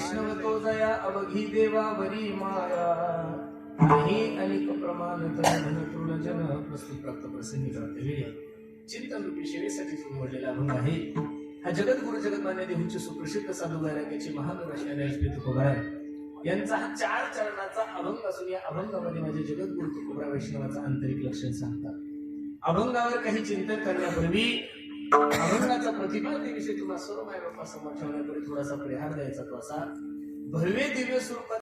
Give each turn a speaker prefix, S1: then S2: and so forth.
S1: वैष्णव तो जया अवघी देवावरी माया. नाही अनेक प्रमाण धन तृण जन प्रस्तुत प्राप्त प्रसंगी कर्तव्य चिंतन रूपी सेवेसाठी निवडलेला अभंग आहे. हा जगद्गुरु जगन्मान्य देहूचे सुप्रसिद्ध साधू गायकाची महान रचना तुकोबार यांचा हा चार चरणाचा अभंग असून या अभंगामध्ये माझे जगद्गुरु तुकोबरा वैष्णवाचा आंतरिक लक्षण सांगतात. अभंगावर काही चिंतन करण्यापूर्वी अभंगाचा देवीषय तुला सर्व माय समोर ठेवण्यापूर्वी थोडासा परिहार द्यायचा तो असा. भव्य दिव्य स्वरूपात